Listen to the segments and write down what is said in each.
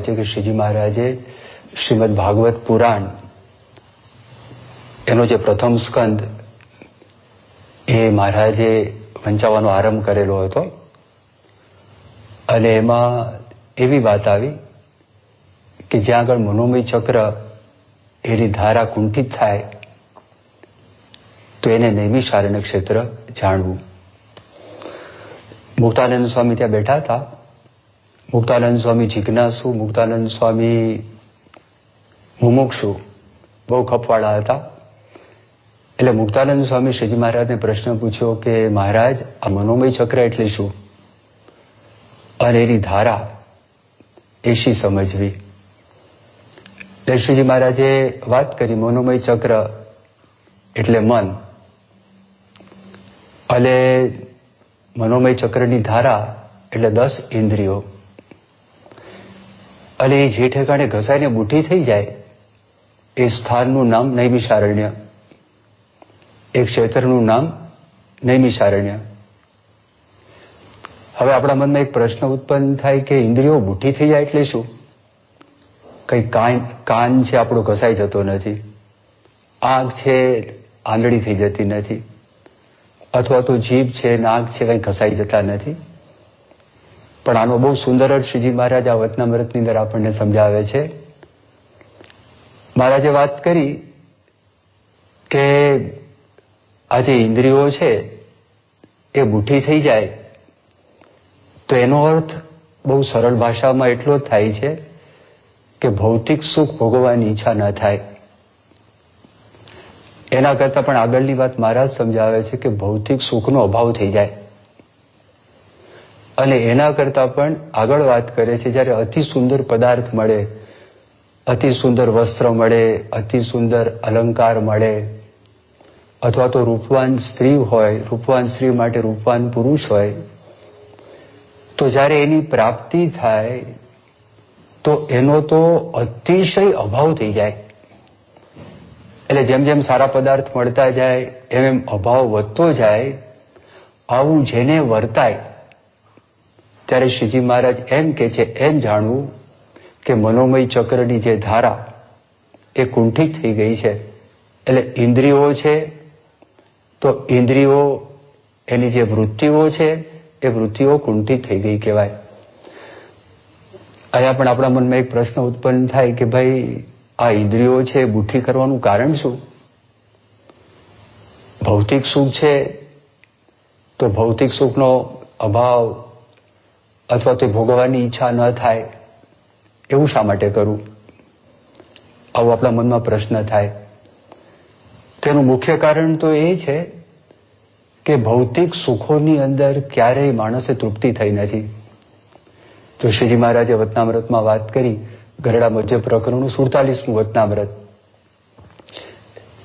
છે કે શ્રીજી મહારાજે શ્રીમદ ભાગવત પુરાણ, એનો જે પ્રથમ સ્કંદ, એ મહારાજે વંચાવવાનો આરંભ કરેલો હતો. અને એમાં એવી વાત આવી કે જ્યાં આગળ મનોમય ચક્ર એની ધારા કુંઠિત થાય, તો એને નૈમિષારણ્ય ક્ષેત્ર જાણવું. મુક્તાનંદ સ્વામી ત્યાં બેઠા હતા. મુક્તાનંદ સ્વામી જિજ્ઞાસુ, મુક્તાનંદ સ્વામી મુમુક્ષુ બહુ ખપવાળા હતા. એટલે મુક્તાનંદ સ્વામી શ્રીજી મહારાજને પ્રશ્ન પૂછ્યો કે, મહારાજ, આ મનોમય ચક્ર એટલે શું? અને એની ધારા એ શી સમજવી. એટલે શ્રીજી મહારાજે વાત કરી, મનોમય ચક્ર એટલે મન. અને મનોમય ચક્રની ધારા એટલે દસ ઇન્દ્રિયો. અને એ જે ઠેકાણે ઘસાઈને બુઠ્ઠી થઈ જાય, એ સ્થાનનું નામ નૈમિષારણ્ય. એ ક્ષેત્રનું નામ નૈમિષારણ્ય. હવે આપણા મનમાં એક પ્રશ્ન ઉત્પન્ન થાય કે ઇન્દ્રિયો બુઠી થઈ જાય એટલે શું? કઈ કાન કાન છે આપણો ઘસાઈ જતો નથી. આંખ છે આંગળી થઈ જતી નથી. અથવા તો જીભ છે નાક છે કંઈ ઘસાઈ જતા નથી. પણ આનો બહુ સુંદર જ શ્રીજી મહારાજ આ વતનામૃતની અંદર આપણને સમજાવે છે. મહારાજે વાત કરી કે આ જે ઇન્દ્રિયો છે, એ બુઠી થઈ જાય. તો એનો અર્થ બહુ સરળ ભાષામાં એટલો જ થાય છે કે ભૌતિક સુખ ભોગવવાની ઈચ્છા ન થાય. એના કરતાં પણ આગળની વાત મહારાજ સમજાવે છે કે ભૌતિક સુખનો અભાવ થઈ જાય. અને એના કરતાં પણ આગળ વાત કરે છે, જ્યારે અતિ સુંદર પદાર્થ મળે, અતિ સુંદર વસ્ત્ર મળે, અતિ સુંદર અલંકાર મળે, અથવા તો રૂપવાન સ્ત્રી હોય, રૂપવાન સ્ત્રી માટે રૂપવાન પુરુષ હોય, તો જ્યારે એની પ્રાપ્તિ થાય, તો એનો તો અતિશય અભાવ થઈ જાય. એટલે જેમ જેમ સારા પદાર્થ મળતા જાય, એમ એમ અભાવ વધતો જાય, આવું જેને વર્તાય ત્યારે શ્રીજી મહારાજ એમ કે છે, એમ જાણવું કે મનોમય ચક્રની જે ધારા એ કુંઠિત થઈ ગઈ છે. એટલે ઇન્દ્રિયો છે, તો ઇન્દ્રિયો એની જે વૃત્તિઓ છે, એ વૃત્તિઓ કુંઠિત થઈ ગઈ કહેવાય. અહીંયા પણ આપણા મનમાં એક પ્રશ્ન ઉત્પન્ન થાય કે ભાઈ, આ ઇન્દ્રિયો છે બુઠ્ઠી કરવાનું કારણ શું? ભૌતિક સુખ છે, તો ભૌતિક સુખનો અભાવ અથવા તે ભોગવવાની ઈચ્છા ન થાય, એવું શા માટે કરવું આવો આપણા મનમાં પ્રશ્ન થાય. તેનું મુખ્ય કારણ તો એ છે કે ભૌતિક સુખોની અંદર ક્યારેય માણસે તૃપ્તિ થઈ નથી. તો શ્રીજી મહારાજે વતનામૃતમાં વાત કરી, ગરડા મધ્ય પ્રકરણનું સુડતાલીસમું વતનામૃત.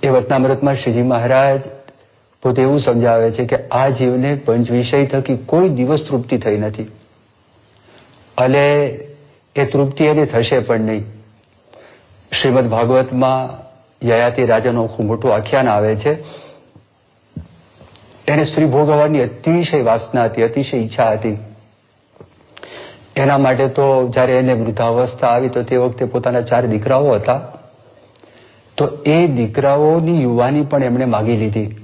એ વતનામૃતમાં શ્રીજી મહારાજ પોતે એવું સમજાવે છે કે આ જીવને પંચ વિષય થકી કોઈ દિવસ તૃપ્તિ થઈ નથી. અને એ તૃપ્તિ એની થશે પણ નહીં. શ્રીમદ ભાગવતમાં યયાતિ રાજાનું ખૂબ મોટું આખ્યાન આવે છે. એને સ્ત્રી ભોગવવાની અતિશય વાસના હતી, અતિશય ઈચ્છા હતી. એના માટે તો જ્યારે એને વૃદ્ધાવસ્થા આવી તો તે વખતે પોતાના ચાર દીકરાઓ હતા. તો એ દીકરાઓની યુવાની પણ એમણે માગી લીધી.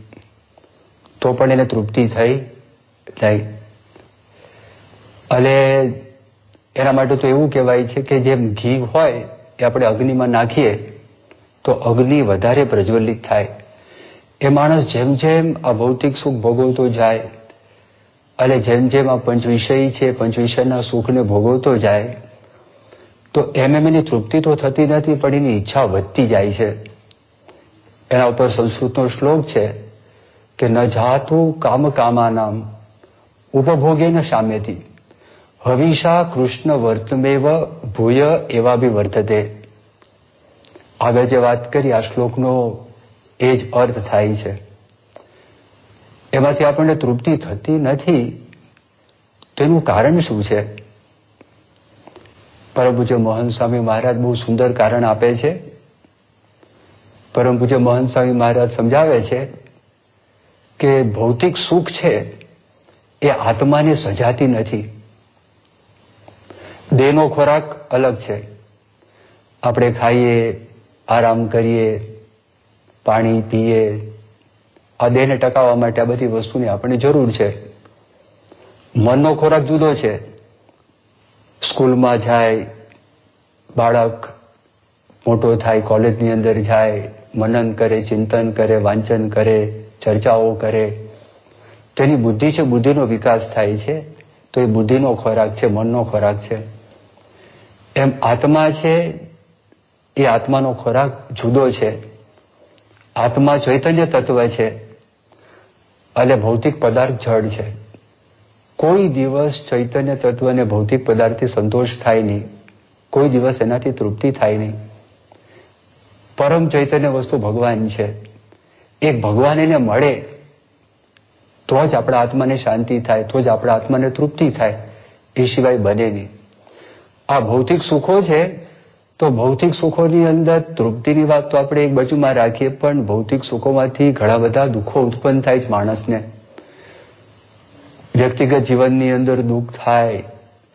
તો પણ એને તૃપ્તિ થઈ. નહીં અને એના માટે તો એવું કહેવાય છે કે જેમ ઘી હોય એ આપણે અગ્નિમાં નાખીએ, તો અગ્નિ વધારે પ્રજ્વલિત થાય. એ માણસ જેમ જેમ આ ભૌતિક સુખ ભોગવતો જાય અને જેમ જેમ આ પંચવિષય છે, પંચવિષયના સુખને ભોગવતો જાય, તો એમ એમ એની તૃપ્તિ તો થતી નથી, પણ એની ઈચ્છા વધતી જાય છે. એના ઉપર સંસ્કૃતનો શ્લોક છે કે ન જાતું કામ કામાનામ ઉપભોગે ન સામ્યથી હવિષા કૃષ્ણ વર્તમેવ ભૂય એવા બી વર્તતે આગળ જે વાત કરી આ શ્લોકનો એ જ અર્થ થાય છે। એમાંથી આપણને તૃપ્તિ થતી નથી, તેનું કારણ શું છે? પરમ પૂજ્ય મોહન સ્વામી મહારાજ બહુ સુંદર કારણ આપે છે। પરમ પૂજ્ય મોહન સ્વામી મહારાજ સમજાવે છે કે ભૌતિક સુખ છે એ આત્માને સજાતી નથી। દેહનો ખોરાક અલગ છે. આપણે ખાઈએ, આરામ કરીએ, પાણી પીએ, આ દેહને ટકાવવા માટે આ બધી વસ્તુની આપણને જરૂર છે. મનનો ખોરાક જુદો છે. સ્કૂલમાં જાય, બાળક મોટો થાય, કોલેજની અંદર જાય, મનન કરે, ચિંતન કરે, વાંચન કરે, ચર્ચાઓ કરે. તેની બુદ્ધિ છે, બુદ્ધિનો વિકાસ થાય છે. તો એ બુદ્ધિનો ખોરાક છે, મનનો ખોરાક છે. એમ આત્મા છે, એ આત્માનો ખોરાક જુદો છે. આત્મા ચૈતન્ય તત્વ છે, અને ભૌતિક પદાર્થ જળ છે. કોઈ દિવસ ચૈતન્ય તત્વને ભૌતિક પદાર્થથી સંતોષ થાય નહીં. કોઈ દિવસ એનાથી તૃપ્તિ થાય નહીં. પરમ ચૈતન્ય વસ્તુ ભગવાન છે. એ ભગવાન એને મળે, તો જ આપણા આત્માને શાંતિ થાય, તો જ આપણા આત્માને તૃપ્તિ થાય. એ સિવાય બને નહીં. આ ભૌતિક સુખો છે, તો ભૌતિક સુખોની અંદર તૃપ્તિની વાત તો આપણે એક બાજુમાં રાખીએ, પણ ભૌતિક સુખોમાંથી ઘણા બધા દુઃખો ઉત્પન્ન થાય છે માણસને. વ્યક્તિગત જીવનની અંદર દુઃખ થાય,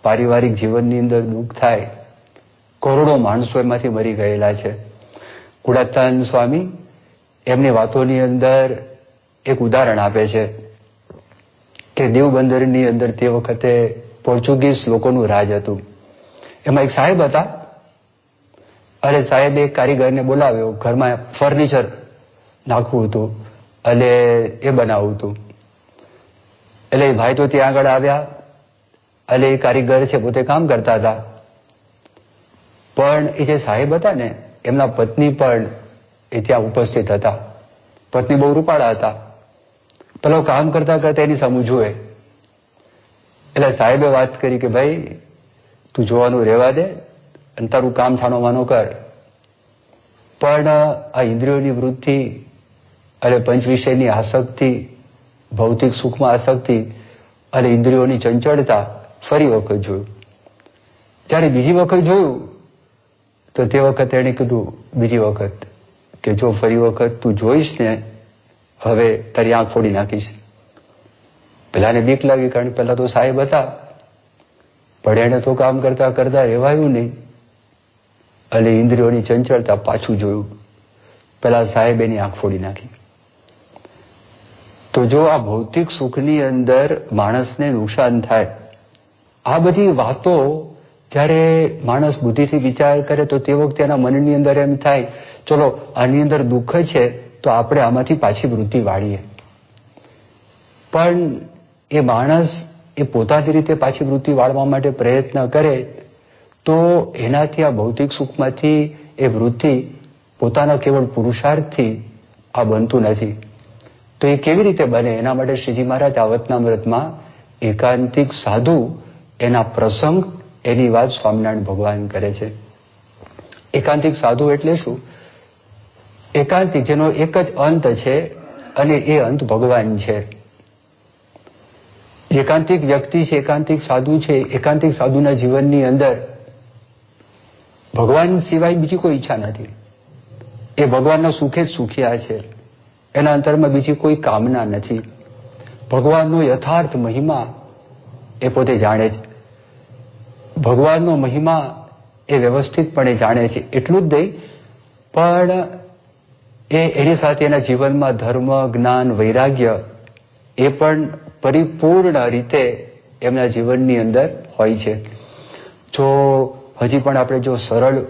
પારિવારિક જીવનની અંદર દુઃખ થાય, કરોડો માણસો એમાંથી મરી ગયેલા છે. કુડાતાન સ્વામી એમની વાતોની અંદર એક ઉદાહરણ આપે છે કે દેવબંદરની અંદર તે વખતે પોર્ચુગીઝ લોકોનું રાજ હતું. એમાં એક સાહેબ હતા. અરે સાહેબ એક કારીગરને બોલાવ્યો, ઘરમાં ફર્નિચર નાખવું હતું અને એ બનાવવું હતું. એટલે એ ભાઈ તો ત્યાં આગળ આવ્યા અને એ કારીગર છે, પોતે કામ કરતા હતા. પણ એ જે સાહેબ હતા ને, એમના પત્ની પણ એ ત્યાં ઉપસ્થિત હતા. પત્ની બહુ રૂપાળા હતા. પેલો કામ કરતા કરતા એની સામું જુએ. એટલે સાહેબે વાત કરી કે ભાઈ તું જોવાનું રહેવા દે અને તારું કામ થાનો માનો કર. પણ આ ઇન્દ્રિયોની વૃત્તિ અને પંચ વિષયની આસક્તિ, ભૌતિક સુખમાં આસક્તિ અને ઇન્દ્રિયોની ચંચળતા ફરી વખત જોયું. ત્યારે બીજી વખત જોયું, તો તે વખત એણે કીધું, બીજી વખત, કે જો ફરી વખત તું જોઈશ ને, હવે તારી આંખ ફોડી નાખીશ. પેલાને બીક લાગી કારણ પેલા તો સાહેબ હતા. એને તો કામ કરતા કરતા રહેવાયું નહીં. અને ઇન્દ્રિયોની ચંચળતા પાછું જોયું. પેલા સાહેબ એની આંખ ફોડી નાખી. તો જો આ ભૌતિક સુખની અંદર માણસને નુકસાન થાય, આ બધી વાતો જ્યારે માણસ બુદ્ધિથી વિચાર કરે તો તે વખતે એના મનની અંદર એમ થાય, ચલો, આની અંદર દુઃખ છે, તો આપણે આમાંથી પાછી વૃત્તિ વાળીએ. પણ એ માણસ એ પોતાની રીતે પાછી વૃત્તિ વાળવા માટે પ્રયત્ન કરે, તો એનાથી આ ભૌતિક સુખમાંથી એ વૃત્તિ પોતાના કેવળ પુરુષાર્થથી આ બનતું નથી. તો એ કેવી રીતે બને? એના માટે શ્રીજી મહારાજ આવતનામૃતમાં એકાંતિક સાધુ એના પ્રસંગ એની વાત સ્વામિનારાયણ ભગવાન કરે છે. એકાંતિક સાધુ એટલે શું? એકાંતિક જેનો એક જ અંત છે અને એ અંત ભગવાન છે. એકાંતિક વ્યક્તિ છે, એકાંતિક સાધુ છે, એકાંતિક સાધુના જીવનની અંદર ભગવાન સિવાય બીજી કોઈ ઈચ્છા નથી. એ ભગવાનના સુખે જ સુખિયા છે. એના અંતરમાં બીજી કોઈ કામના નથી. ભગવાનનો યથાર્થ મહિમા એ પોતે જાણે છે. ભગવાનનો મહિમા એ વ્યવસ્થિતપણે જાણે છે. એટલું જ નહીં, પણ એ એની સાથે એના જીવનમાં ધર્મ, જ્ઞાન, વૈરાગ્ય એ પણ પરિપૂર્ણ રીતે એમના જીવનની અંદર હોય છે. જો હજી પણ આપણે જો સરળ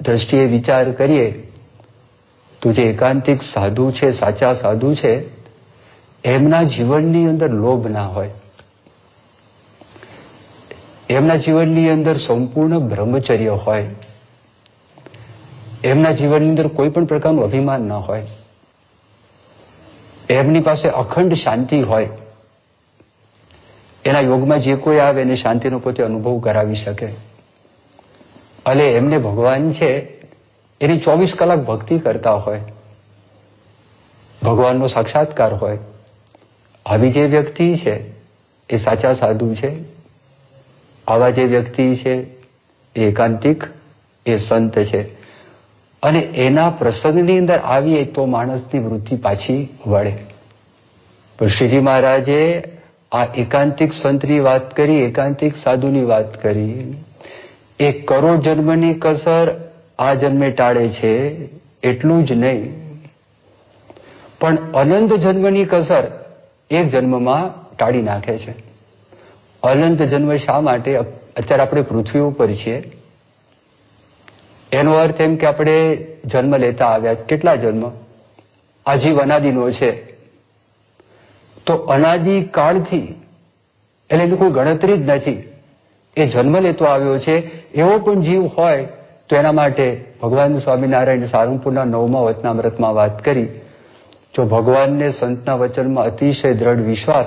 દ્રષ્ટિએ વિચાર કરીએ, તો જે એકાંતિક સાધુ છે, સાચા સાધુ છે, એમના જીવનની અંદર લોભ ના હોય. એમના જીવનની અંદર સંપૂર્ણ બ્રહ્મચર્ય હોય. એમના જીવનની અંદર કોઈ પણ પ્રકારનું અભિમાન ના હોય. એમની પાસે અખંડ શાંતિ હોય. એના યોગમાં જે કોઈ આવે એને શાંતિનો પોતે અનુભવ કરાવી શકે. અને એમને ભગવાન છે, એની ચોવીસ કલાક ભક્તિ કરતા હોય, ભગવાનનો સાક્ષાત્કાર હોય, આવી જે વ્યક્તિ છે, એ સાચા સાધુ છે, આવા જે વ્યક્તિ છે, એ એકાંતિક, એ સંત છે. અને એના પ્રસંગની અંદર આવીએ તો માણસની વૃત્તિ પાછી વળે. પણ શ્રીજી મહારાજે આ એકાંતિક સંતની વાત કરી, એકાંતિક સાધુની વાત કરી. એ કરોડ જન્મની કસર આ જન્મે ટાળે છે, એટલું જ નહીં. પણ અનંત જન્મની કસર એક જન્મમાં ટાળી નાખે છે. અનંત જન્મ શા માટે? અત્યારે આપણે પૃથ્વી ઉપર છીએ. એનો અર્થ એમ કે આપણે જન્મ લેતા આવ્યા. કેટલા જન્મ? આજીવ અનાદિનો છે. તો અનાદિ કાળથી, એટલે એની કોઈ ગણતરી જ નથી. એ જન્મ લેતો આવ્યો છે, એવો પણ જીવ હોય, તો એના માટે ભગવાન સ્વામિનારાયણ સારંગપુરના નવમા વચનામૃતમાં વાત કરી. જો ભગવાનને સંતના વચનમાં અતિશય દ્રઢ વિશ્વાસ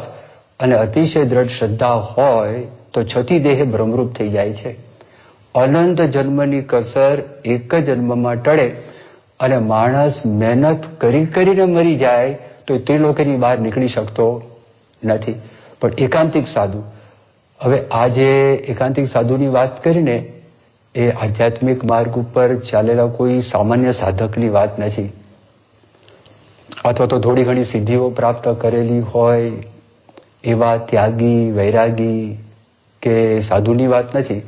અને અતિશય દ્રઢ શ્રદ્ધા હોય, તો છતી દેહે ભ્રમરૂપ થઈ જાય છે. અનંત જન્મની કસર એક જન્મમાં ટળે અને માણસ મહેનત કરી કરીને મરી જાય તો એ ત્રિલોકની બહાર નીકળી શકતો નથી. પણ એકાંતિક સાધુ, હવે આ જે એકાંતિક સાધુની વાત કરીને, એ આધ્યાત્મિક માર્ગ ઉપર ચાલેલા કોઈ સામાન્ય સાધકની વાત નથી. અથવા તો થોડી ઘણી સિદ્ધિઓ પ્રાપ્ત કરેલી હોય, એવા ત્યાગી, વૈરાગી કે સાધુની વાત નથી.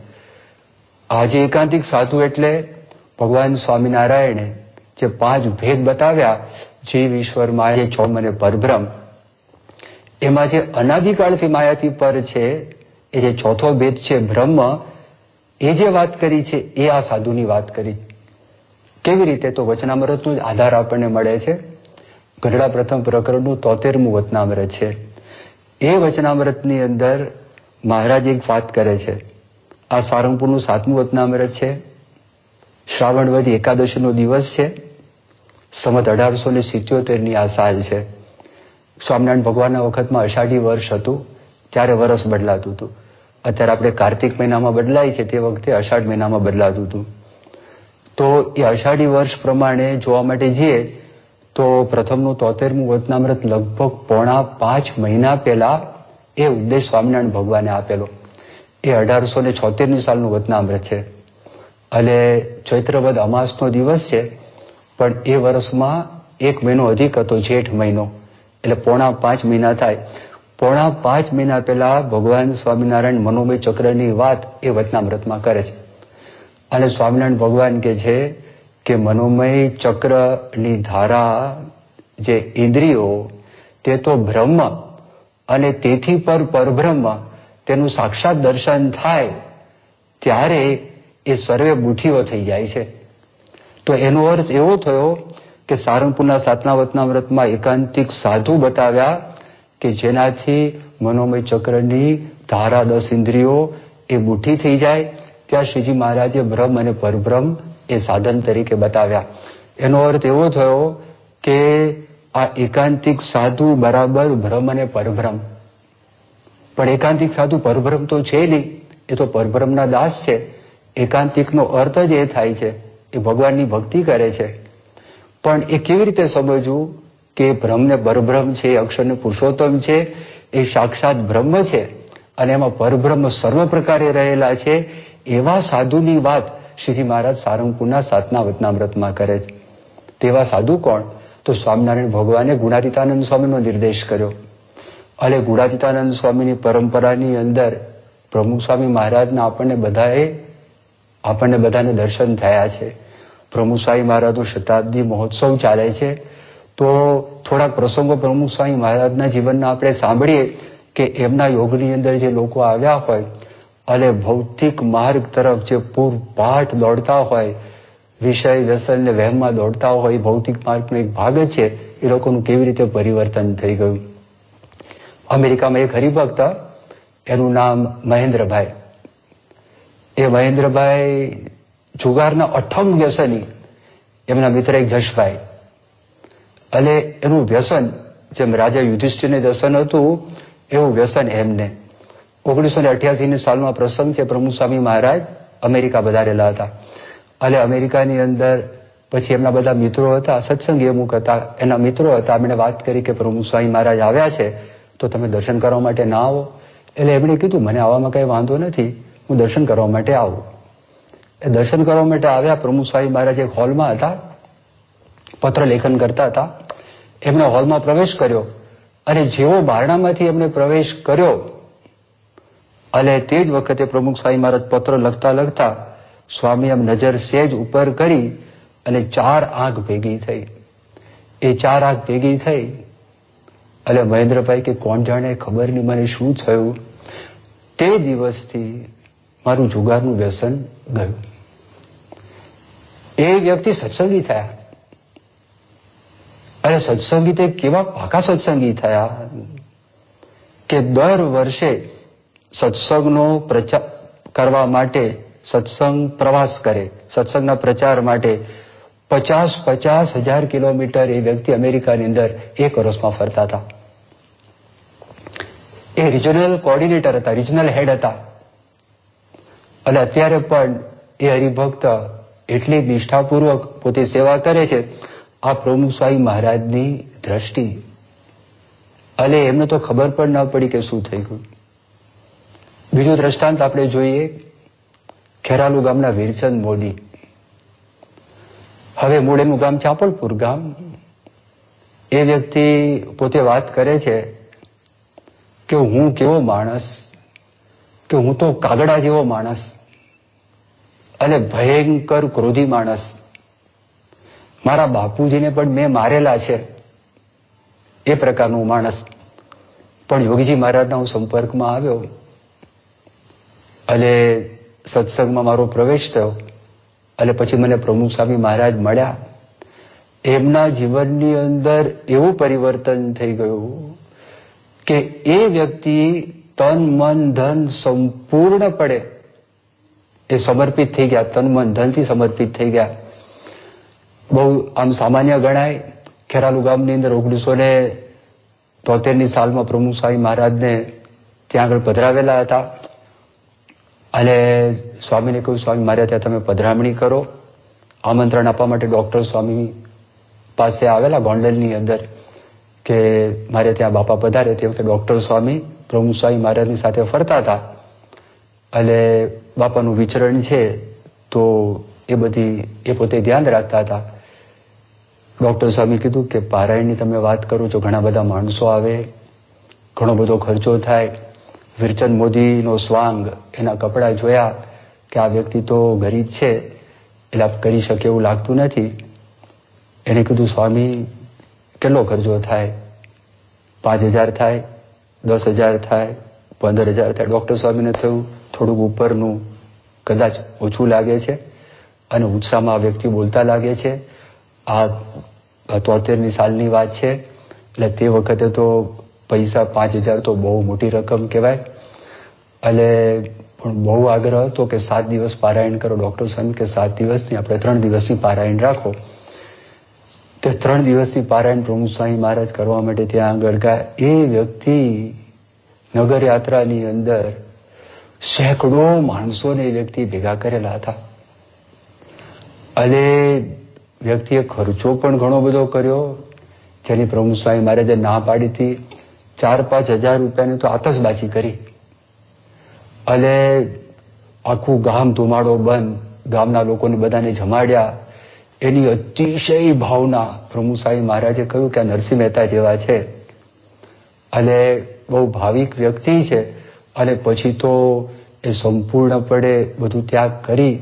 આજે એકાંતિક સાધુ એટલે ભગવાન સ્વામિનારાયણે જે પાંચ ભેદ બતાવ્યા જીવ ઈશ્વર માયા ચોમ અને પરબ્રહ્મ. એમાં જે અનાદિકાળથી માયાથી પર છે, એ જે ચોથો ભેદ છે બ્રહ્મ, એ જે વાત કરી છે, એ આ સાધુની વાત કરી. કેવી રીતે? તો વચનામૃતનો જ આધાર આપણને મળે છે. ગઢડા પ્રથમ પ્રકરણનું તોતેરમું વચનામૃત છે. એ વચનામૃતની અંદર મહારાજ એક વાત કરે છે. આ સારંગપુરનું સાતમું વચનામૃત છે. શ્રાવણ વધી એકાદશીનો દિવસ છે. સમત અઢારસો ને સિત્યોતેરની આ સાલ છે. સ્વામિનારાયણ ભગવાનના વખતમાં અષાઢી વર્ષ હતું, ત્યારે વરસ બદલાતું હતું. અત્યારે આપણે કાર્તિક મહિનામાં બદલાય છે, તે વખતે અષાઢ મહિનામાં બદલાતું હતું. તો એ અષાઢી વર્ષ પ્રમાણે જોવા માટે જઈએ, તો પ્રથમનું તોતેરમું વતનામ્રત લગભગ પોણા પાંચ મહિના પહેલા એ ઉપદેશ સ્વામિનારાયણ ભગવાને આપેલો. એ અઢારસો ને છોતેરની સાલનું વતનામ્રત છે. અને ચૈત્રવદ અમાસનો દિવસ છે પણ એ વર્ષમાં એક મહિનો અધિક હતો, જેઠ મહિનો. એટલે પોણા પાંચ મહિના થાય. પોણા પાંચ મહિના પહેલા ભગવાન સ્વામિનારાયણ મનોમય ચક્રની વાત એ વચનામૃતમાં કરે છે. અને સ્વામિનારાયણ ભગવાન કે છે કે મનોમય ચક્રની ધારા જે ઇન્દ્રિયો તે તો બ્રહ્મ અને તેથી પર પરબ્રહ્મ તેનું સાક્ષાત દર્શન થાય ત્યારે એ સર્વે બુઠીઓ થઈ જાય છે. તો એનો અર્થ એવો થયો કે સારંગપુરના સાતના વતનામૃતમાં એકાંતિક સાધુ બતાવ્યા કે જેનાથી મનોમય ચક્રની ધારા દસ ઇન્દ્રિયો એ બુઠી થઈ જાય. ત્યાં શ્રીજી મહારાજે બ્રહ્મ અને પરબ્રહ્મ એ સાધન તરીકે બતાવ્યા. એનો અર્થ એવો થયો કે આ એકાંતિક સાધુ બરાબર ભ્રમ અને પરભ્રમ પણ એકાંતિક સાધુ પરભ્રમ તો છે નહીં. એ તો પરભ્રમના દાસ છે. એકાંતિકનો અર્થ જ એ થાય છે એ ભગવાનની ભક્તિ કરે છે. પણ એ કેવી રીતે સમજવું કે બ્રહ્મને પરબ્રહ્મ છે અક્ષરને પુરુષોત્તમ છે, એ સાક્ષાત બ્રહ્મ છે અને એમાં પરબ્રહ્મ સર્વ પ્રકારે રહેલા છે, એવા સાધુની વાત શ્રીજી મહારાજ સારંગપુરના સાતના વચનામૃતમાં કરે છે. તેવા સાધુ કોણ? તો સ્વામિનારાયણ ભગવાને ગુણાતીતાનંદ સ્વામીનો નિર્દેશ કર્યો. અને ગુણાતીતાનંદ સ્વામીની પરંપરાની અંદર પ્રમુખ સ્વામી મહારાજના આપણને બધાએ આપણને બધાને દર્શન થયા છે. પ્રમુખ સ્વામી મહારાજનો શતાબ્દી મહોત્સવ ચાલે છે. તો થોડાક પ્રસંગો પ્રમુખ સ્વામી મહારાજના જીવનના આપણે સાંભળીએ કે એમના યોગની અંદર જે લોકો આવ્યા હોય અને ભૌતિક માર્ગ તરફ જે પૂરપાઠ દોડતા હોય, વિષય વ્યસન ને વહેમમાં દોડતા હોય ભૌતિક માર્ગનો એક ભાગ જ છે, એ લોકોનું કેવી રીતે પરિવર્તન થઈ ગયું? અમેરિકામાં એક હરિભક્ત, એનું નામ મહેન્દ્રભાઈ. એ મહેન્દ્રભાઈ જુગારના અઠમ વ્યસની એમના મિત્ર એક જશભાઈ. અને એનું વ્યસન જેમ રાજા યુધિષ્ઠિરને વ્યસન હતું, એવું વ્યસન એમને. ઓગણીસો ને અઠ્યાસી સાલમાં પ્રસંગ છે, પ્રમુખ સ્વામી મહારાજ અમેરિકા વધારેલા હતા. અને અમેરિકાની અંદર પછી એમના બધા મિત્રો હતા, સત્સંગ અમુક હતા. એના મિત્રો હતા, એમણે વાત કરી કે પ્રમુખ સ્વામી મહારાજ આવ્યા છે, તો તમે દર્શન કરવા માટે ના આવો. એટલે એમણે કીધું, મને આવવામાં કઈ વાંધો નથી. હું દર્શન કરવા માટે આવું. એ દર્શન કરવા માટે આવ્યા, પ્રમુખ સ્વામી મહારાજ એક હોલમાં હતા, પત્ર લેખન કરતા હતા. એમણે હોલમાં પ્રવેશ કર્યો અને જેવો બારણામાંથી એમણે પ્રવેશ કર્યો, અને તે જ વખતે પ્રમુખ સ્વામી મહારાજ પત્ર લખતા લખતા સ્વામી એમ નજર સેજ ઉપર કરી અને ચાર આંખ ભેગી થઈ. એ ચાર આંખ ભેગી થઈ. એટલે મહેન્દ્રભાઈ કે કોણ જાણે ખબર નહીં, મને શું થયું? તે દિવસથી મારું જુગારનું વ્યસન ગયું. એ વ્યક્તિ સત્સંગી થયા. અરે સત્સંગી તે કેવા પાકા સત્સંગી થયા. કે દર વર્ષે સત્સંગનો પ્રચાર કરવા માટે સત્સંગ પ્રવાસ કરે. સત્સંગના પ્રચાર માટે પચાસ પચાસ હજાર કિલોમીટર એ વ્યક્તિ અમેરિકાની અંદર એક વર્ષમાં ફરતા હતા. એ રિજનલ કોર્ડિનેટર હતા, રિજનલ હેડ હતા. અને અત્યારે પણ એ હરિભક્ત એટલી નિષ્ઠાપૂર્વક પોતે સેવા કરે છે, આ પ્રમુખ સ્વામી મહારાજની દ્રષ્ટિ. અને એમને તો ખબર પણ ન પડી કે શું થઈ ગયું. બીજું દ્રષ્ટાંત આપણે જોઈએ, ખેરાલુ ગામના વીરચંદ મોદી. હવે મૂળ એનું ગામ ચાપલપુર ગામ. એ વ્યક્તિ પોતે વાત કરે છે કે હું કેવો માણસ, કે હું તો કાગડા જેવો માણસ. અને ભયંકર ક્રોધી માણસ. મારા બાપુજીને પણ મેં મારેલા છે. એ પ્રકારનું માણસ. પણ યોગીજી મહારાજના હું સંપર્કમાં આવ્યો. અને સત્સંગમાં મારો પ્રવેશ થયો. અને પછી મને પ્રમુખ સ્વામી મહારાજ મળ્યા. એમના જીવનની અંદર એવું પરિવર્તન થઈ ગયું કે એ વ્યક્તિ તન મન ધન સંપૂર્ણપણે એ સમર્પિત થઈ ગયા, તન મન ધનથી સમર્પિત થઈ ગયા. બહુ આમ સામાન્ય ગણાય, ખેરાલુ ગામની અંદર ઓગણીસો ને તોતેરની સાલમાં પ્રમુખ સ્વામી મહારાજને ત્યાં આગળ પધરાવેલા હતા. અને સ્વામીને કહ્યું, સ્વામી મારે ત્યાં તમે પધરામણી કરો. આમંત્રણ આપવા માટે ડૉક્ટર સ્વામી પાસે આવેલા ગોંડલની અંદર કે મારે ત્યાં બાપા પધારે તે વખતે ડૉક્ટર સ્વામી પ્રમુખ સ્વામી મહારાજની સાથે ફરતા હતા. અને બાપાનું વિચરણ છે, તો એ બધી એ પોતે ધ્યાન રાખતા હતા. ડૉક્ટર સ્વામી કીધું કે, પારાયણની તમે વાત કરો છો, ઘણા બધા માણસો આવે, ઘણો બધો ખર્ચો થાય. વીરચંદ મોદીનો સ્વાંગ એના કપડાં જોયા કે આ વ્યક્તિ તો ગરીબ છે, એટલે કરી શકે એવું લાગતું નથી. એણે કીધું, સ્વામી, કેટલો ખર્ચો થાય? પાંચ હજાર થાય, દસ હજાર થાય પંદર હજાર થાય ડૉક્ટર સ્વામીને થયું. થોડુંક ઉપરનું કદાચ ઓછું લાગે છે અને ઉત્સાહમાં આ વ્યક્તિ બોલતા લાગે છે. આ તોતેરની સાલની વાત છે. એટલે તે વખતે તો પૈસા પાંચ હજાર તો બહુ મોટી રકમ કહેવાય. એટલે પણ બહુ આગ્રહ હતો કે સાત દિવસ પારાયણ કરો ડૉક્ટર સંત કે સાત દિવસની, આપણે ત્રણ દિવસની પારાયણ રાખો. તે ત્રણ દિવસની પારાયણ પ્રમુખ સ્વામી મહારાજ કરવા માટે ત્યાં આગળ ગયા. એ વ્યક્તિ નગર યાત્રાની અંદર સેંકડો માણસોને વ્યક્તિ ભેગા કરેલા હતા. અને વ્યક્તિએ ખર્ચો પણ ઘણો બધો કર્યો. જેની પ્રમુખ સ્વામી મહારાજે ના પાડી હતી. ચાર પાંચ હજાર રૂપિયાની તો આતશબાજી કરી. અને આખું ગામ ધુમાડો બંધ. ગામના લોકોને બધાને જમાડ્યા. એની અતિશય ભાવના પ્રમુખ સ્વામી મહારાજે કહ્યું કે આ નરસિંહ મહેતા જેવા છે. અને બહુ ભાવિક વ્યક્તિ છે અને પછી તો એ સંપૂર્ણપણે બધું ત્યાગ કરી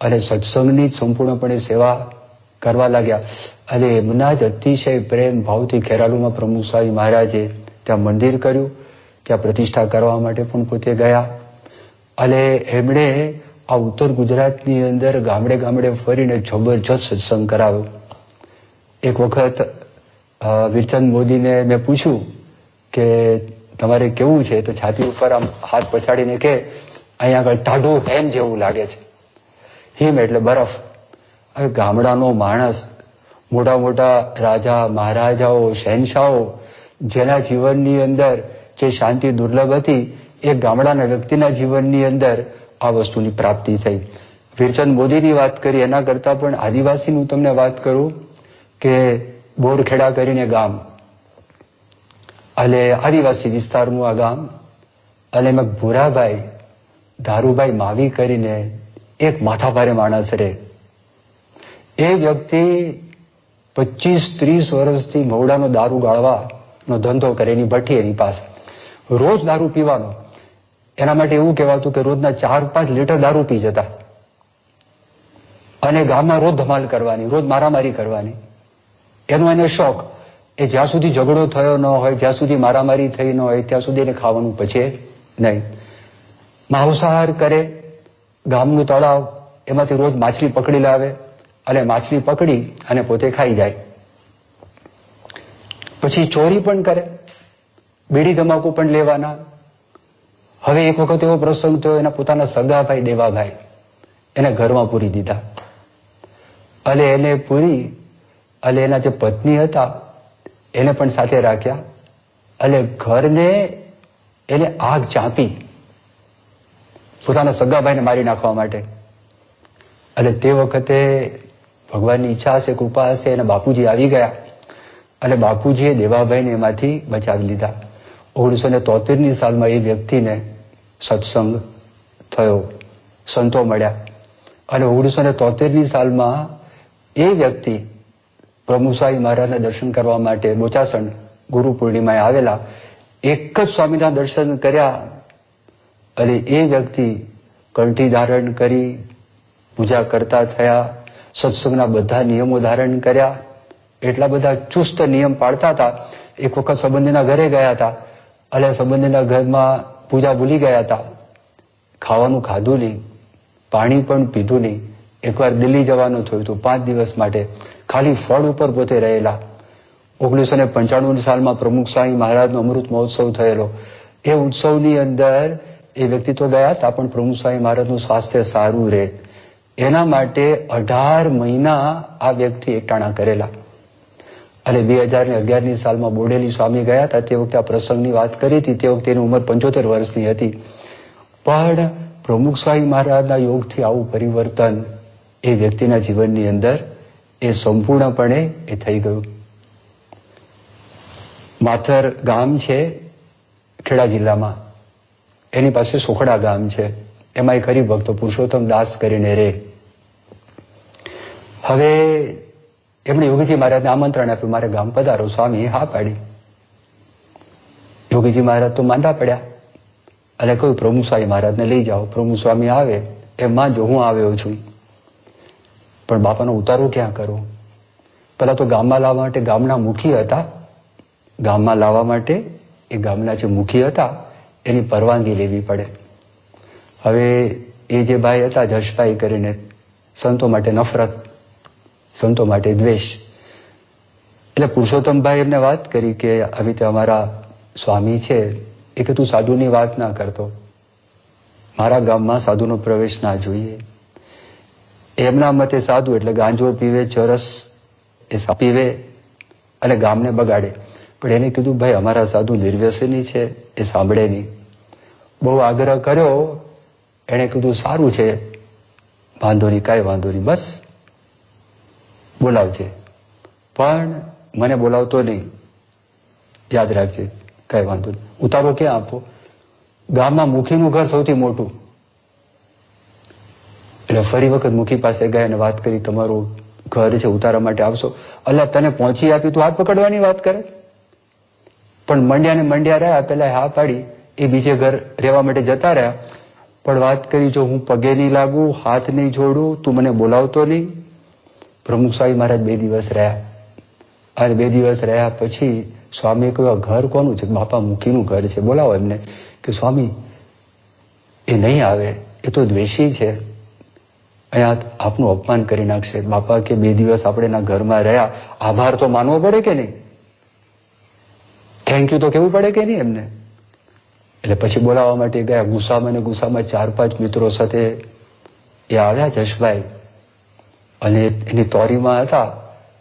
અને સત્સંગની સંપૂર્ણપણે સેવા કરવા લાગ્યા. અને એમના જ અતિશય પ્રેમ ભાવથી ખેરાલુમાં પ્રમુખ સ્વામી મહારાજે ત્યાં મંદિર કર્યું, ત્યાં પ્રતિષ્ઠા કરવા માટે પણ પોતે ગયા. અને એમણે આ ઉત્તર ગુજરાતની અંદર ગામડે ગામડે ફરીને જબરજસ્ત સત્સંગ કરાવ્યો. એક વખત વીરચંદ મોદીને મેં પૂછ્યું કે તમારે કેવું છે? તો છાતી ઉપર આમ હાથ પછાડીને કે અહીંયા આગળ ટાઢું હેમ જેવું લાગે છે. હિમ એટલે બરફ. હવે ગામડાનો માણસ, મોટા મોટા રાજા, મહારાજાઓ, શહેનશાહો, જેના જીવનની અંદર જે શાંતિ દુર્લભ હતી, એ ગામડાના વ્યક્તિના જીવનની અંદર આ વસ્તુની પ્રાપ્તિ થઈ. વીરચંદ મોદીની વાત કરી, એના કરતાં પણ આદિવાસીનું તમને વાત કરું કે, બોરખેડા કરીને ગામ. અને આદિવાસી વિસ્તારનું આ ગામ અને એમાં ભૂરાભાઈ ધારુભાઈ માવી કરીને એક માથાભારે માણસ રહે. એ વ્યક્તિ પચીસ ત્રીસ વર્ષથી મવડાનો દારૂ ગાળવાનો ધંધો કરે, એની ભઠ્ઠી એની પાસે. રોજ દારૂ પીવાનો. એના માટે એવું કહેવાતું કે રોજના ચાર પાંચ લીટર દારૂ પી જતા. અને ગામમાં રોજ ધમાલ કરવાની, રોજ મારામારી કરવાની. એનો એને શોખ. એ જ્યાં સુધી ઝઘડો થયો ન હોય, જ્યાં સુધી મારામારી થઈ ન હોય, ત્યાં સુધી એને ખાવાનું પચે નહીં. માંસાહાર કરે, ગામનું તળાવ, એમાંથી રોજ માછલી પકડી લાવે, અને માછલી પકડી અને પોતે ખાઈ જાય. પછી ચોરી પણ કરે, બીડી તમાકુ પણ લેવાના. હવે એક વખત એવો પ્રસંગ થયો, એના પોતાના સગા ભાઈ દેવાભાઈ, એને ઘરમાં પૂરી દીધા. અને એને પૂરી અને એના જે પત્ની હતા એને પણ સાથે રાખ્યા. અને ઘરને એને આગ ચાંપી. પોતાના સગાભાઈને મારી નાખવા માટે. અને તે વખતે ભગવાનની ઈચ્છા હશે, કૃપા હશે, અને બાપુજી આવી ગયા. અને બાપુજીએ દેવાભાઈને એમાંથી બચાવી લીધા. ઓગણીસો ને તોતેરની સાલમાં એ વ્યક્તિને સત્સંગ થયો. સંતો મળ્યા. અને ઓગણીસો ને તોતેરની સાલમાં એ વ્યક્તિ પ્રભુ મહારાજના દર્શન કરવા માટે બોચાસણ ગુરુ પૂર્ણિમાએ આવેલા, એક જ સ્વામીના દર્શન કર્યા અને એ વ્યક્તિ કંઠી ધારણ કરી, પૂજા કરતા થયા, સત્સંગના બધા નિયમો ધારણ કર્યા, એટલા બધા ચુસ્ત નિયમ પાળતા હતા, એક વખત સંબંધીના ઘરે ગયા હતા, અને સંબંધીના ઘરમાં પૂજા ભૂલી ગયા હતા. ખાવાનું ખાધું નહીં, પાણી પણ પીધું નહીં. એકવાર દિલ્હી જવાનું થયું હતું પાંચ દિવસ માટે. ખાલી ફળ ઉપર પોતે રહેલા. ઓગણીસો ને પંચાણું સાલમાં પ્રમુખ સ્વામી મહારાજનો અમૃત મહોત્સવ થયેલો. એ ઉત્સવની અંદર એ વ્યક્તિ તો ગયા હતા પણ પ્રમુખ સ્વામી મહારાજનું સ્વાસ્થ્ય સારું રહે. એના માટે અઢાર મહિના આ વ્યક્તિ એકટાણા કરેલા. અને બે હજાર ને અગિયારની સાલમાં બોડેલી સ્વામી ગયા હતા તે વખતે આ પ્રસંગની વાત કરી હતી. તે વખતે એની ઉંમર પંચોતેર વર્ષની હતી. પણ પ્રમુખ સ્વામી મહારાજના યોગથી આવું પરિવર્તન એ વ્યક્તિના જીવનની અંદર એ સંપૂર્ણપણે એ થઈ ગયું. માથર ગામ છે ખેડા જિલ્લામાં. એની પાસે સોખડા ગામ છે. એમાં એક ભક્તો પુરુષોત્તમ દાસ કરીને રે. હવે એમણે યોગીજી મહારાજને આમંત્રણ આપ્યું. મારે ગામ પધારો, સ્વામી. હા પાડી. યોગીજી મહારાજ તો માંદા પડ્યા. અને કહ્યું પ્રભુ સ્વામી, મહારાજને લઈ જાઓ. પ્રભુ સ્વામી આવે. એમાં જો હું આવ્યો છું. પણ બાપાનો ઉતારો ક્યાં કરો? પહેલાં તો ગામમાં લાવવા માટે ગામના મુખી હતા. ગામમાં લાવવા માટે એ ગામના જે મુખી હતા, એની પરવાનગી લેવી પડે. હવે એ જે ભાઈ હતા, જશભાઈ કરીને, સંતો માટે નફરત, સંતો માટે દ્વેષ. એટલે પુરુષોત્તમભાઈ એમને વાત કરી કે આવી રીતે અમારા સ્વામી છે. એ કે તું સાધુની વાત ના કરતો. મારા ગામમાં સાધુનો પ્રવેશ ના જોઈએ. એમના મતે સાધુ એટલે ગાંજો પીવે, ચરસ એ પીવે અને ગામને બગાડે. પણ એને કીધું, ભાઈ, અમારા સાધુ નિર્વ્યસની છે, એ સાંભળે નહીં. બહુ આગ્રહ કર્યો. એણે કીધું, સારું છે, વાંધો નહીં, કાંઈ વાંધો નહીં, બસ, બોલાવજે. પણ મને બોલાવતો નહીં. યાદ રાખજે, કાંઈ વાંધો નહીં. ઉતારો ક્યાં આપો? ગામમાં મુખીનું ઘર સૌથી મોટું. એટલે ફરી વખત મુખી પાસે ગયા અને વાત કરી, તમારું ઘર છે ઉતારા માટે આવશો. અલ્લાહ તને પહોંચી આપી, તું હાથ પકડવાની વાત કરે. પણ મંડ્યા ને મંડ્યા રહ્યા, પેલા હા પાડી, એ બીજે ઘર રહેવા માટે જતા રહ્યા. પણ વાત કરી, જો હું પગે નહીં લાગુ, હાથ નહીં જોડું, તું મને બોલાવતો નહીં. પ્રમુખ સ્વામી મહારાજ બે દિવસ રહ્યા. અને બે દિવસ રહ્યા પછી સ્વામીએ કહ્યું ઘર કોનું છે? બાપા, મુખીનું ઘર છે. બોલાવો એમને કે, સ્વામી, એ નહીં આવે, એ તો દ્વેષી છે. અહીંયા આપનું અપમાન કરી નાખશે. બાપા કે બે દિવસ આપણે એના ઘરમાં રહ્યા. આભાર તો માનવો પડે કે નહીં? થેન્ક યુ તો કેવું પડે કે નહીં એમને? એટલે પછી બોલાવવા માટે ગયા. ગુસ્સામાં ને ગુસ્સામાં ચાર પાંચ મિત્રો સાથે એ આવ્યા જશભાઈ. અને એની તોરીમાં હતા.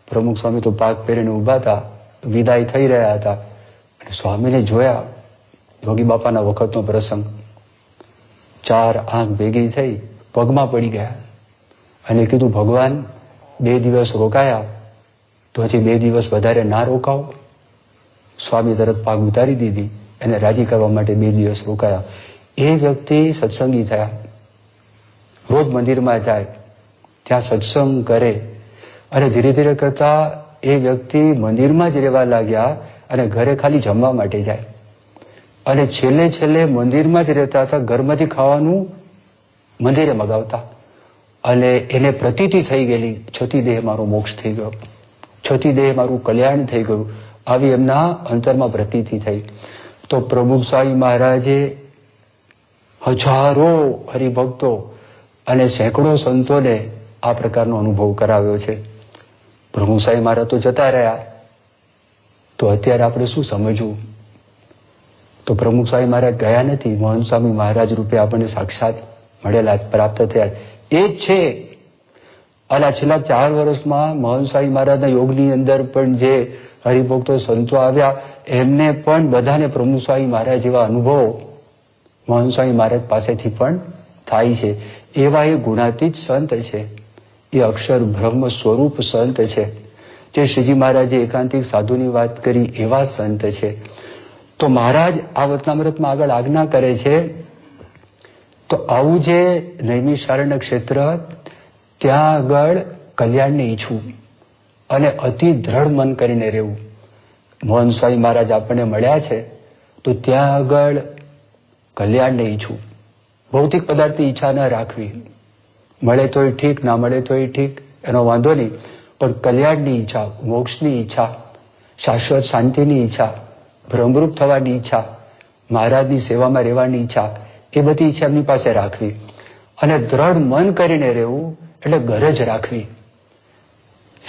પ્રમુખ સ્વામી તો પાક પહેરીને ઊભા હતા. વિદાય થઈ રહ્યા હતા. અને સ્વામીને જોયા. યોગી બાપાના વખતનો પ્રસંગ. ચાર આંખ ભેગી થઈ. પગમાં પડી ગયા. અને કીધું, ભગવાન, બે દિવસ રોકાયા તો હજી બે દિવસ વધારે ના રોકાવો સ્વામી તરત પાગ ઉતારી દીધી એને રાજી કરવા માટે બે દિવસ રોકાયા. એ વ્યક્તિ સત્સંગી થયા. રોજ મંદિરમાં જાય, ત્યાં સત્સંગ કરે અને ધીરે ધીરે કરતા એ વ્યક્તિ મંદિરમાં જ રહેવા લાગ્યા અને ઘરે ખાલી જમવા માટે જાય. અને છેલ્લે છેલ્લે મંદિરમાં જ રહેતા હતા, ઘરમાંથી ખાવાનું મંદિરે મગાવતા. અને એને પ્રતીતિ થઈ ગયેલી. છતી દેહ મારો મોક્ષ થઈ ગયો. છતી દેહ મારું કલ્યાણ થઈ ગયું. આવી એમના અંતરમાં પ્રતીતિ થઈ. તો પ્રમુખ સ્વામી મહારાજે હજારો હરિભક્તો અને સેંકડો સંતોને આ પ્રકારનો અનુભવ કરાવ્યો છે. પ્રભુ સાંઈ મહારાજ તો જતા રહ્યા. તો અત્યારે આપણે શું સમજવું? તો પ્રમુખ સ્વામી મહારાજ ગયા નથી. મોહન સ્વામી મહારાજ રૂપે આપણને સાક્ષાત મળેલા, પ્રાપ્ત થયા. એ જ છે. અને છેલ્લા ચાર વર્ષમાં મોહન મહારાજના યોગની અંદર પણ જે હરિભક્તો સંતો આવ્યા, એમને પણ બધાને પ્રમુખ સ્વામી મહારાજ જેવા અનુભવો મોહન મહારાજ પાસેથી પણ થાય છે. એવા એ ગુણાતીત સંત છે. એ અક્ષર બ્રહ્મ સ્વરૂપ સંત છે. જે શ્રીજી મહારાજે એકાંતિક સાધુની વાત કરી એવા સંત છે. તો મહારાજ આ વતનામૃતમાં આગળ આજ્ઞા કરે છે તો આવું જે નૈમિષારણ્ય ક્ષેત્ર, ત્યાં આગળ કલ્યાણને ઈચ્છવું અને અતિ દ્રઢ મન કરીને રહેવું. મોહન સ્વામી મહારાજ આપણને મળ્યા છે, તો ત્યાં આગળ કલ્યાણને ઈચ્છવું ભૌતિક પદાર્થની ઈચ્છા ન રાખવી. મળે તોય ઠીક, ના મળે તોય ઠીક, એનો વાંધો નહીં. પણ કલ્યાણની ઈચ્છા, મોક્ષની ઈચ્છા, શાશ્વત શાંતિની ઈચ્છા, ભ્રમરૂપ થવાની ઈચ્છા, મહારાજની સેવામાં રહેવાની ઈચ્છા એ બધી ઈચ્છા એમની પાસે રાખવી. અને દ્રઢ મન કરીને રહેવું એટલે ગરજ રાખવી.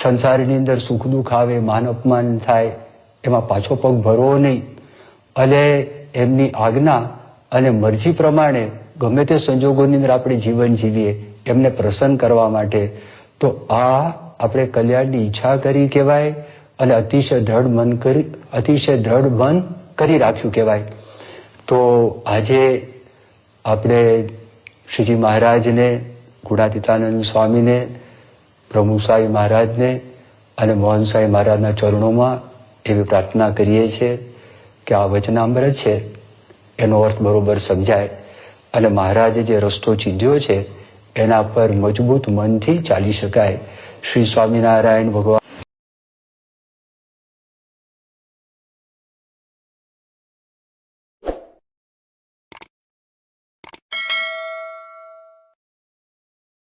સંસારની અંદર સુખ દુઃખ આવે, માન અપમાન થાય, એમાં પાછો પગ ભરવો નહીં. અને એમની આજ્ઞા અને મરજી પ્રમાણે ગમે તે સંજોગોની અંદર આપણે જીવન જીવીએ, એમને પ્રસન્ન કરવા માટે, તો આ આપણે કલ્યાણની ઈચ્છા કરી કહેવાય અને અતિશય દ્રઢ મન કરી, અતિશય દ્રઢ મન કરી રાખ્યું કહેવાય. તો આજે આપણે શ્રીજી મહારાજને, ગુણાતીતાનંદ સ્વામીને પ્રમુખ સ્વામી મહારાજને અને મોહન સ્વામી મહારાજના ચરણોમાં એવી પ્રાર્થના કરીએ છીએ કે આ વચનામૃત છે, એનો અર્થ બરોબર સમજાય. અને મહારાજે જે રસ્તો ચીંધ્યો છે, એના પર મજબૂત મનથી ચાલી શકાય. શ્રી સ્વામિનારાયણ ભગવાન